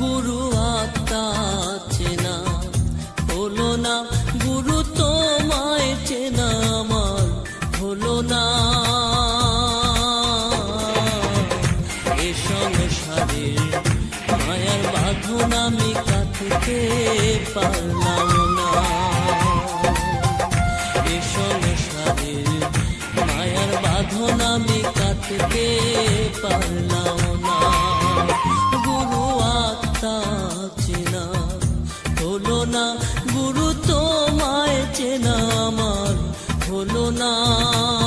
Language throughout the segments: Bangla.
গুরু আত্মা চেনা হলো না গুরু তোমায় চেনা আমার, হলো না। এ সংসারের মায়ার বাঁধন আমি কাটতে পারলাম करुणा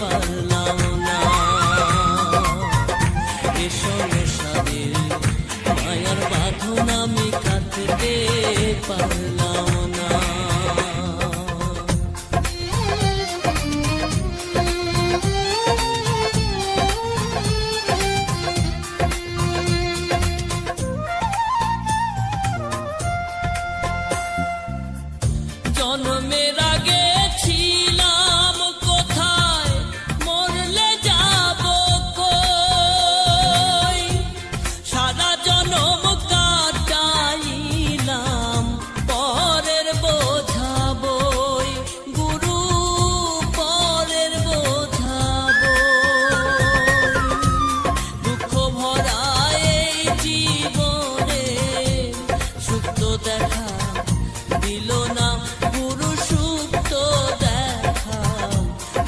পারলাম না। এসো সাদের মায়ার বাঁধন আমি কাটতে পারলাম না।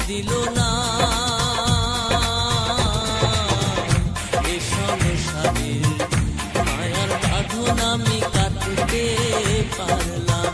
দিল না। এসা মেশাবে মায়ার বাঁধন আমি পারলাম।